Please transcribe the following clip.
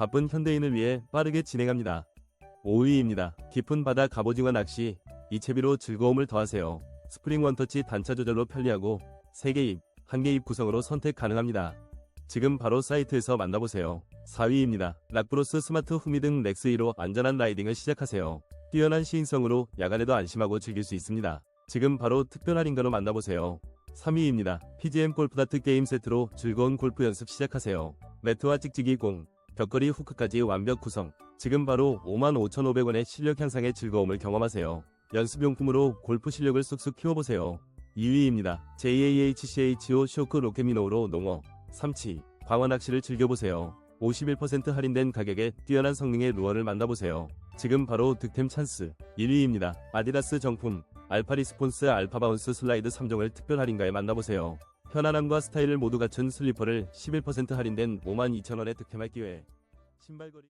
바쁜 현대인을 위해 빠르게 진행합니다. 5위입니다. 깊은 바다 갑오징어 낚시, 이채비로 즐거움을 더하세요. 스프링 원터치 단차 조절로 편리하고 3개 입, 1개 입 구성으로 선택 가능합니다. 지금 바로 사이트에서 만나보세요. 4위입니다. 락브로스 스마트 후미 등 렉스 2로 안전한 라이딩을 시작하세요. 뛰어난 시인성으로 야간에도 안심하고 즐길 수 있습니다. 지금 바로 특별 할인가로 만나보세요. 3위입니다. PGM 골프다트 게임 세트로 즐거운 골프 연습 시작하세요. 매트와 찍찍이 공, 벽걸이 후크까지 완벽 구성. 지금 바로 55,500원의 실력 향상의 즐거움을 경험하세요. 연습용품으로 골프 실력을 쑥쑥 키워보세요. 2위입니다. JAHCHO 쇼크 로켓미노로 농어, 삼치, 광어 낚시를 즐겨보세요. 51% 할인된 가격에 뛰어난 성능의 루어를 만나보세요. 지금 바로 득템 찬스. 1위입니다. 아디다스 정품 알파 리스폰스 알파 바운스 슬라이드 3종을 특별 할인가에 만나보세요. 편안함과 스타일을 모두 갖춘 슬리퍼를 11% 할인된 52,000원에 득템할 기회. 신발거리